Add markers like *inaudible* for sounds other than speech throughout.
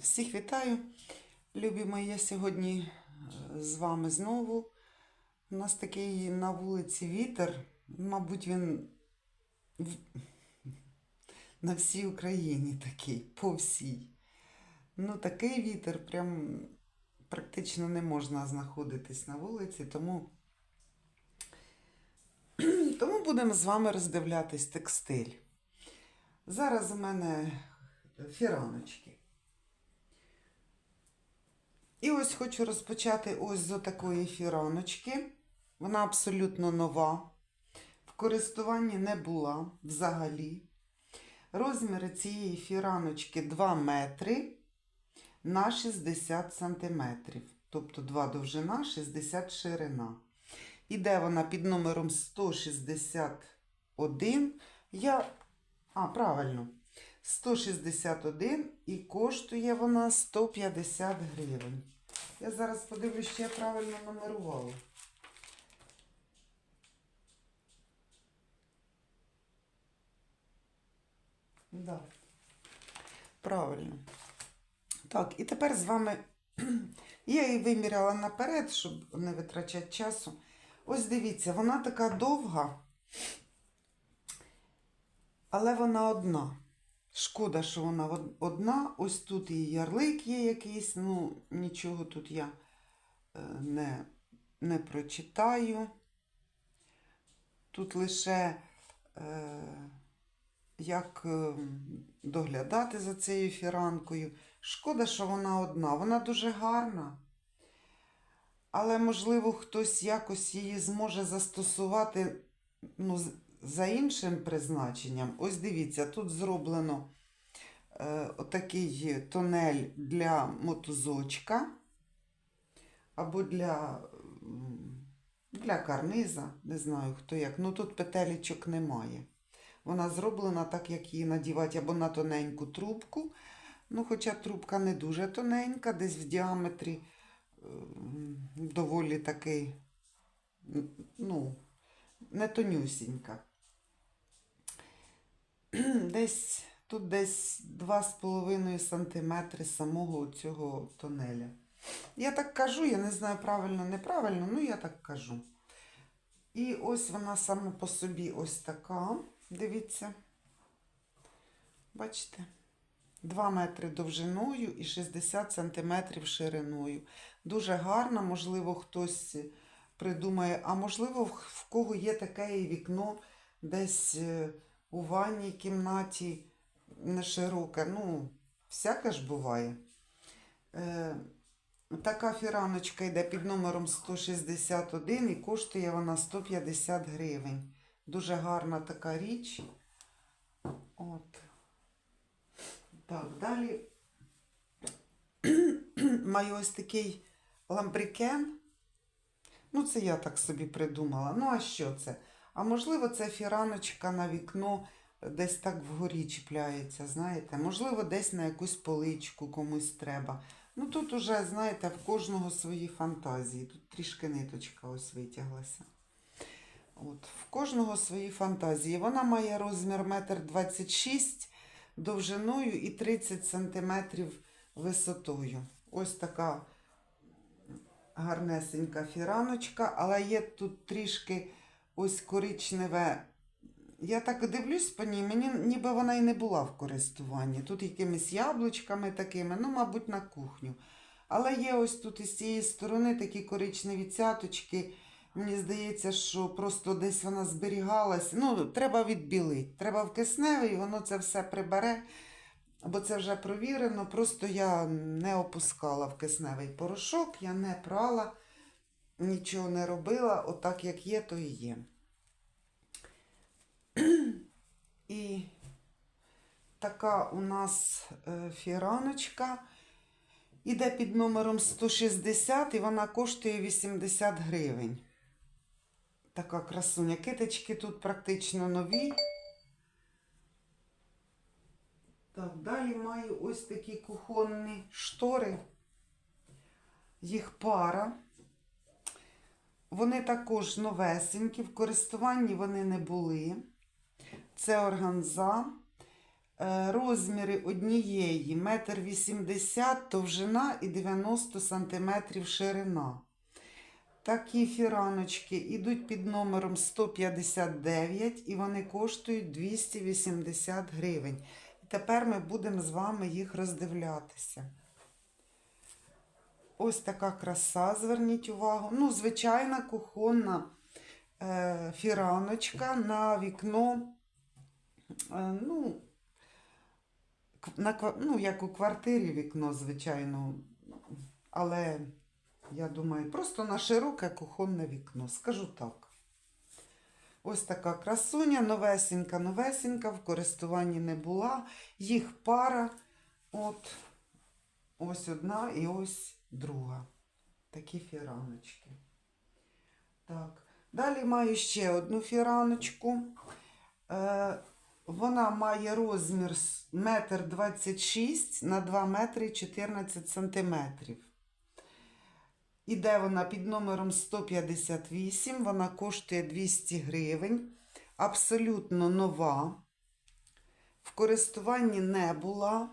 Всіх вітаю, любі мої. Я сьогодні е, з вами знову. У нас такий на вулиці вітер. Мабуть, він на всій Україні такий, по всій. Ну, такий вітер, прям практично не можна знаходитись на вулиці, тому, *clears throat* тому будемо з вами роздивлятись текстиль. Зараз у мене фіраночки. І ось хочу розпочати ось з такої фіраночки. Вона абсолютно нова. В користуванні не була взагалі. Розміри цієї фіраночки 2 метри на 60 сантиметрів. Тобто 2 довжина, 60 ширина. Іде вона під номером 161. Я. А, правильно. 161 і коштує вона 150 гривень. Я зараз подивлюсь, чи я правильно номерувала. Да. Правильно. Так, і тепер з вами *clears throat* я її виміряла наперед, щоб не витрачати часу. Ось дивіться, вона така довга, але вона одна. Шкода, що вона одна. Ось тут і ярлик є якийсь, ну нічого тут я е, не, не прочитаю. Тут лише е, як е, доглядати за цією фіранкою. Шкода, що вона одна. Вона дуже гарна. Але, можливо, хтось якось її зможе застосувати ну, за іншим призначенням. Ось дивіться, тут зроблено е, отакий тонель для мотузочка або для, для карниза, не знаю хто як. Ну тут петелечок немає. Вона зроблена так, як її надівати або на тоненьку трубку. Ну, хоча трубка не дуже тоненька, десь в діаметрі е, доволі такий, ну, не тонюсінька. *clears throat* Десь тут десь 2,5 см самого цього тонеля. Я так кажу, я не знаю правильно, неправильно, ну я так кажу. І ось вона сама по собі ось така. Дивіться. Бачите? 2 метри довжиною і 60 сантиметрів шириною. Дуже гарна, можливо, хтось придумає, а можливо, в кого є таке вікно десь е, у ванній кімнаті не широке. Ну, всяке ж буває. Е, така фіраночка йде під номером 161 і коштує вона 150 гривень. Дуже гарна така річ. От. Так, далі *clears throat* маю ось такий ламбрікен. Ну, це я так собі придумала. Ну, а що це? А можливо, це фіраночка на вікно десь так вгорі чіпляється, знаєте? Можливо, десь на якусь поличку комусь треба. Ну, тут уже, знаєте, в кожного свої фантазії. Тут трішки ниточка ось витяглася. От, в кожного свої фантазії. Вона має розмір 1,26 м довжиною і 30 см висотою. Ось така гарнесенька фіраночка, але є тут трішки ось коричневе. Я так дивлюсь по ній, мені ніби вона і не була в користуванні. Тут якимись яблучками такими, ну, мабуть, на кухню. Але є ось тут із цієї сторони такі коричневі цяточки. Мені здається, що просто десь вона зберігалась. Ну, треба відбілити. Треба в кисневий, воно це все прибере. Бо це вже провірено. Просто я не опускала в кисневий порошок, я не прала, нічого не робила. Отак, як є, то і є. І така у нас е, фіраночка. Іде під номером 160 і вона коштує 80 гривень. Така красуня. Китички тут практично нові. Так, далі маю ось такі кухонні штори. Їх пара. Вони також новесенькі, в користуванні вони не були. Це органза. Е, Розміри однієї 1,80 м довжина і 90 см ширина. Такі фіраночки йдуть під номером 159 і вони коштують 280 гривень. І тепер ми будемо з вами їх роздивлятися. Ось така краса, зверніть увагу. Ну, звичайна кухонна е, фіраночка на вікно. Е, ну, на, ну, як у квартирі вікно, звичайно. Але я думаю, просто на широке кухонне вікно, скажу так. Ось така красуня, новесенька, новесенька, в користуванні не була. Їх пара. От ось одна і ось друга. Такі фіраночки. Так. Далі маю ще одну фіраночку. Е, вона має розмір с- метр 26 на 2 метри 14 сантиметрів. Іде вона під номером 158, вона коштує 200 гривень. Абсолютно нова. В користуванні не була.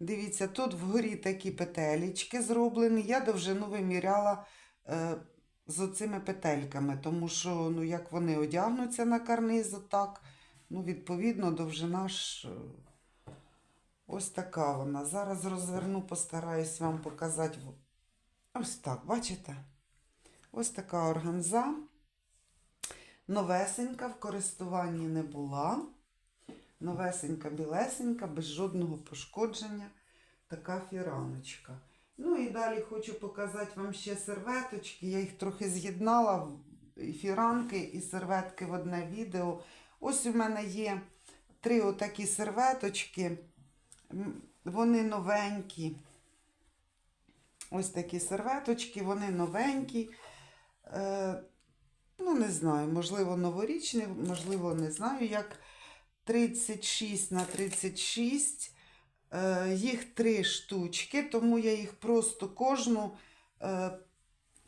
Дивіться, тут вгорі такі петелечки зроблені. Я довжину виміряла е, з оцими петельками, тому що, ну, як вони одягнуться на карниз, отак, ну, відповідно, довжина ж е, ось така вона. Зараз розверну, постараюсь вам показати. Ось так, бачите? Ось така органза. Новесенька, в користуванні не була. Новесенька, білесенька, без жодного пошкодження. Така фіраночка. Ну і далі хочу показати вам ще серветочки. Я їх трохи з'єднала фіранки, і серветки в одне відео. Ось у мене є три отакі серветочки. Вони новенькі. Ось такі серветочки, вони новенькі. Е, ну, не знаю, можливо, новорічні, можливо, не знаю, як 36 на 36. Е, їх три штучки, тому я їх просто кожну е,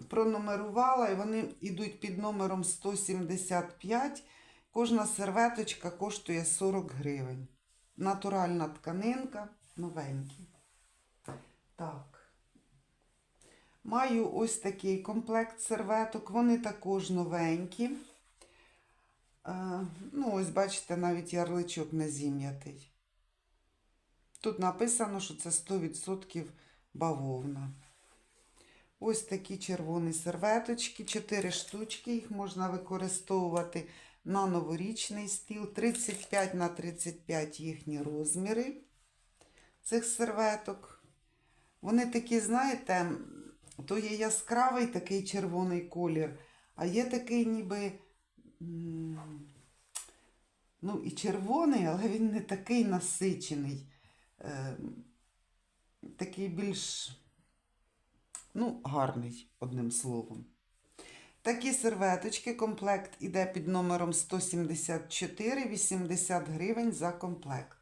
пронумерувала, і вони йдуть під номером 175. Кожна серветочка коштує 40 гривень. Натуральна тканинка, новенькі. Так. Маю ось такий комплект серветок. Вони також новенькі. Ну, ось бачите, навіть ярличок не зім'ятий. Тут написано, що це 100% бавовна. Ось такі червоні серветочки, 4 штучки, їх можна використовувати на новорічний стіл. 35 на 35 їхні розміри цих серветок. Вони такі, знаєте, то є яскравий такий червоний колір, а є такий ніби. Ну, і червоний, але він не такий насичений. Е, такий більш ну, гарний, одним словом. Такі серветочки, комплект іде під номером 174, 80 гривень за комплект.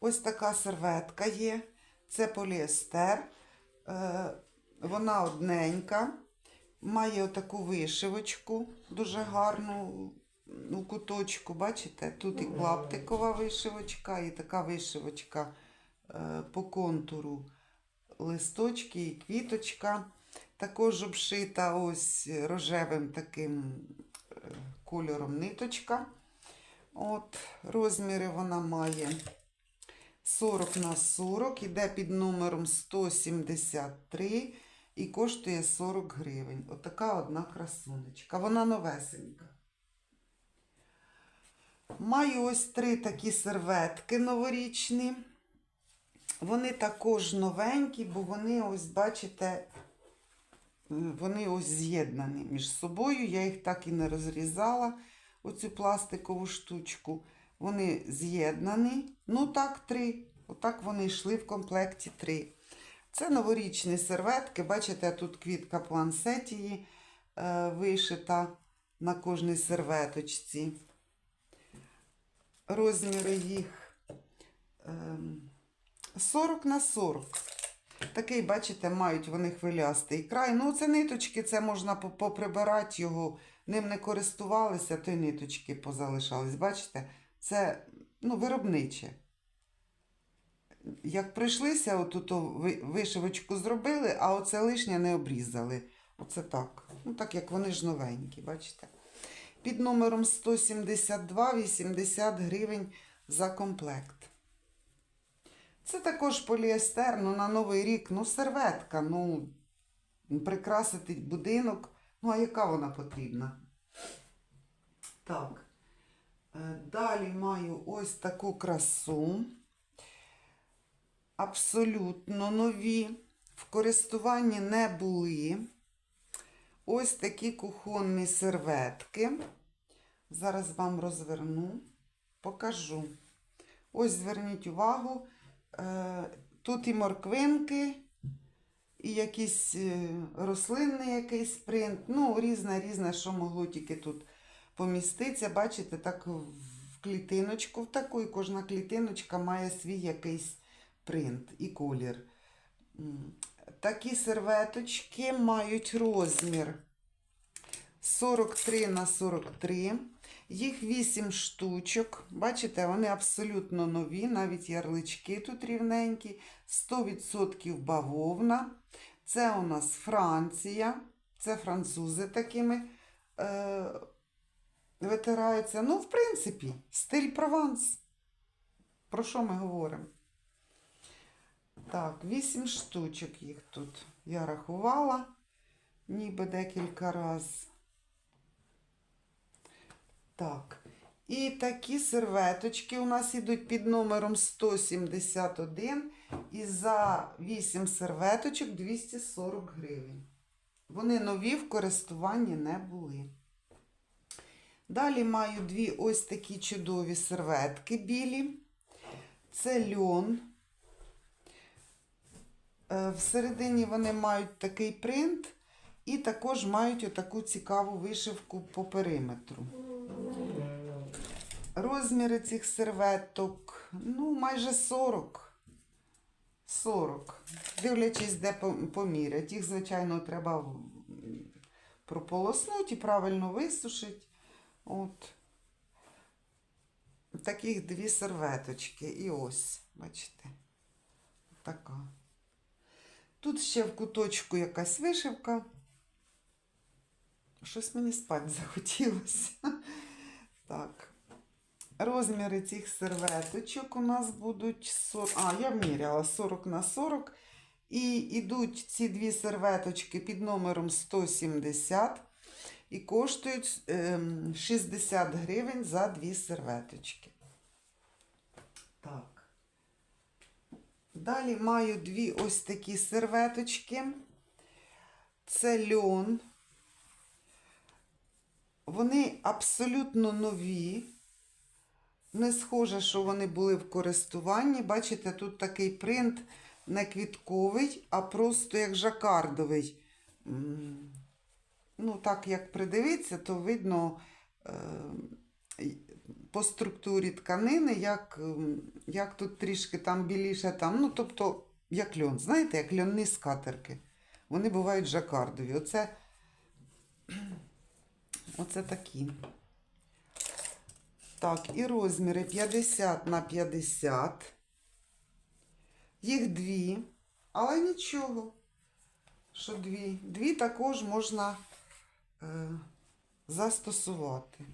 Ось така серветка є. Це поліестер. Е, вона одненька. Має отаку вишивочку, дуже гарну у куточку. Бачите, тут і клаптикова вишивочка, і така вишивочка е, по контуру листочки і квіточка. Також обшита ось рожевим таким е, кольором ниточка. От, розміри вона має 40 на 40, іде під номером 173 і коштує 40 гривень. Отака одна красунечка. Вона новесенька. Маю ось три такі серветки новорічні. Вони також новенькі, бо вони, ось, бачите, вони ось з'єднані між собою. Я їх так і не розрізала, оцю пластикову штучку. Вони з'єднані. Ну так, три. Отак вони йшли в комплекті три. Це новорічні серветки. Бачите, тут квітка пуансетії е, вишита на кожній серветочці. Розміри їх ем, 40 на 40. Такий, бачите, мають вони хвилястий край. Ну, це ниточки, це можна поприбирати його ним не користувалися, то й ниточки позалишались. Бачите, це ну, виробниче. Як прийшлися, отут вишивочку зробили, а оце лишнє не обрізали. Оце так. Ну, так як вони ж новенькі, бачите? Під номером 172 80 гривень за комплект. Це також поліестер, ну на Новий рік, ну серветка, ну прикрасити будинок. Ну, а яка вона потрібна? Так. Е, Далі маю ось таку красу. Абсолютно нові. В користуванні не були. Ось такі кухонні серветки. Зараз вам розверну, покажу. Ось зверніть увагу. е, Тут і морквинки, і якийсь е, рослинний якийсь принт. Ну, різне, різне, що могло тільки тут поміститися. Бачите, так в клітиночку, в таку, і кожна клітиночка має свій якийсь принт і колір. Такі серветочки мають розмір 43 на 43. Їх 8 штучок. Бачите, вони абсолютно нові, навіть ярлички тут рівненькі. 100% бавовна. Це у нас Франція. Це французи такими е, витираються. Ну, в принципі, стиль Прованс. Про що ми говоримо? Так, 8 штучок їх тут я рахувала, ніби декілька разів. Так. І такі серветочки у нас йдуть під номером 171. І за 8 серветочок 240 гривень. Вони нові в користуванні не були. Далі маю дві ось такі чудові серветки білі. Це льон. Е, Всередині вони мають такий принт і також мають отаку цікаву вишивку по периметру. Розміри цих серветок, ну, майже 40. 40. Дивлячись, де помірять. Їх, звичайно, треба прополоснути і правильно висушити. От. Таких дві серветочки. І ось, бачите, така. Тут ще в куточку якась вишивка. Щось мені спати *laughs* захотілося. Так. Розміри цих серветочок у нас будуть 40, а, я вміряла 40 на 40. І йдуть ці дві серветочки під номером 170 і коштують ем, 60 гривень за дві серветочки. Так. Далі маю дві ось такі серветочки. Це льон. Вони абсолютно нові. Не схоже, що вони були в користуванні. Бачите, тут такий принт не квітковий, а просто як жакардовий. Ну, так як придивитися, то видно е, по структурі тканини, як, ем, як тут трішки там біліше, там, ну, тобто, як льон. Знаєте, як льонні скатерки. Вони бувають жакардові. Оце, *clears throat* оце такі. Так, і розміри 50 на 50. Їх дві, але нічого, що дві. Дві також можна е, застосувати.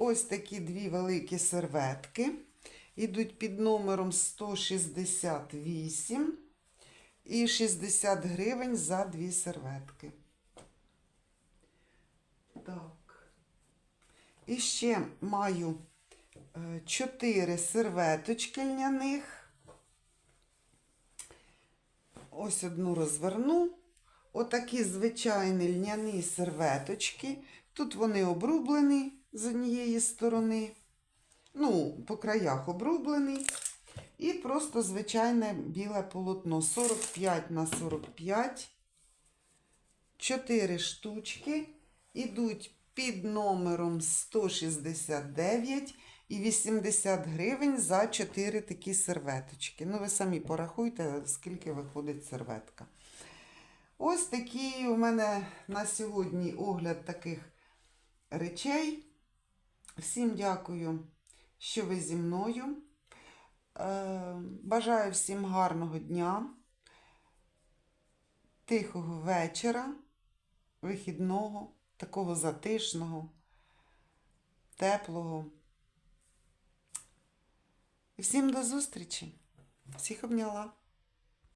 Ось такі дві великі серветки. Ідуть під номером 168 і 60 гривень за дві серветки. Так. І ще маю е, чотири серветочки льняних. Ось одну розверну. Отакі звичайні льняні серветочки. Тут вони обрублені з однієї сторони. Ну, по краях обрублені. І просто звичайне біле полотно 45 на 45. 4 штучки ідуть під номером 169 і 80 гривень за 4 такі серветочки. Ну, ви самі порахуйте, скільки виходить серветка. Ось такий у мене на сьогодні огляд таких речей. Всім дякую, що ви зі мною. Е, Бажаю всім гарного дня, тихого вечора, вихідного, такого затишного, теплого. І всім до зустрічі. Всіх обняла.